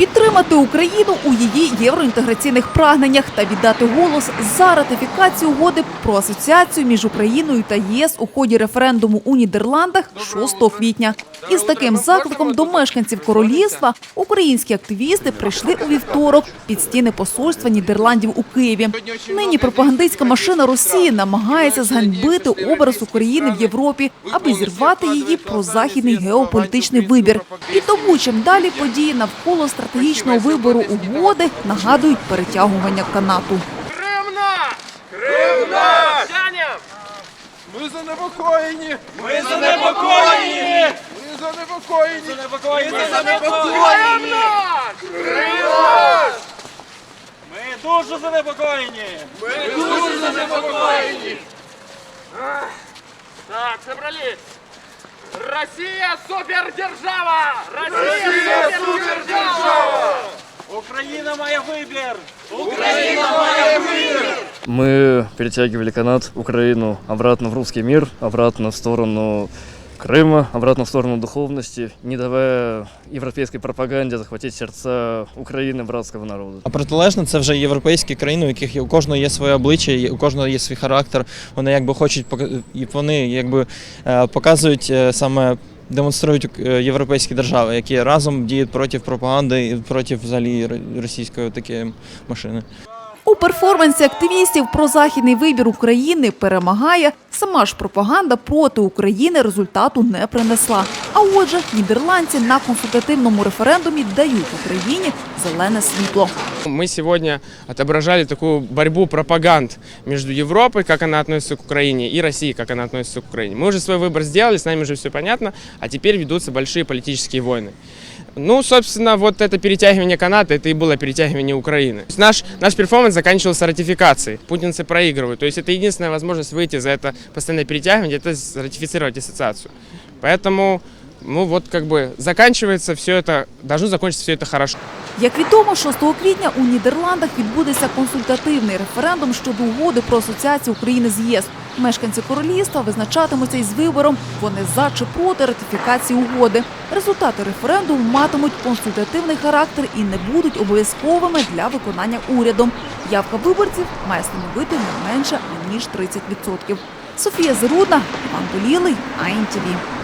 підтримати Україну у її євроінтеграційних прагненнях та віддати голос за ратифікацію угоди про асоціацію між Україною та ЄС у ході референдуму у Нідерландах 6 квітня. Із таким закликом до мешканців королівства українські активісти прийшли у вівторок під стіни посольства Нідерландів у Києві. Нині пропагандистська машина Росії намагається зганьбити образ України в Європі, аби зірвати її прозахідний геополітичний вибір. І тому чим далі події навколо стратегічного вибору угоди нагадують перетягування канату. Ми занепокоєні! Ми занепокоєні! Ми занепокоєні! Занепокоєні! Крим наш! Крим наш! Ми дуже занепокоєні. Ми дуже занепокоєні! Так, собрались! Россия супердержава! Россия супердержава! Україна має вибір. Мы перетягивали канат Украину обратно в русский мир, обратно в сторону Крыма, обратно в сторону духовности, не давая европейской пропаганде захватить сердца Украины, братского народа. А протилежно це вже європейські країни, у яких у кожного є своє обличчя, у кожного є свій характер. Вони якби хочуть вони якби е, показують е, саме. Демонструють е, європейські держави, які разом діють проти пропаганди і проти взагалі російської такої машини У перформансі активістів про західний вибір України перемагає. Сама ж пропаганда проти України результату не принесла. А отже, нідерландці на консультативному референдумі дають Україні зелене світло. Мы сегодня отображали такую борьбу пропаганд между Европой, как она относится к Украине, и Россией, как она относится к Украине. Мы уже свой выбор сделали, с нами уже все понятно, а теперь ведутся большие политические войны. Ну, собственно, вот это перетягивание каната, это и было перетягивание Украины. То есть Наш, наш перформанс заканчивался ратификацией. Путинцы проигрывают. То есть это единственная возможность выйти за это постоянное перетягивание, это с- ратифицировать ассоциацию. Поэтому, ну вот как бы заканчивается все это, должно закончиться все это хорошо. Як відомо, 6 квітня у Нідерландах відбудеться консультативний референдум щодо угоди про асоціацію України з ЄС. Мешканці королівства визначатимуться із вибором, вони за чи проти ратифікації угоди. Результати референдуму матимуть консультативний характер і не будуть обов'язковими для виконання урядом. Явка виборців має становити не менше ніж 30%. Софія Зарудна, Іван Болілий, АІНТВ.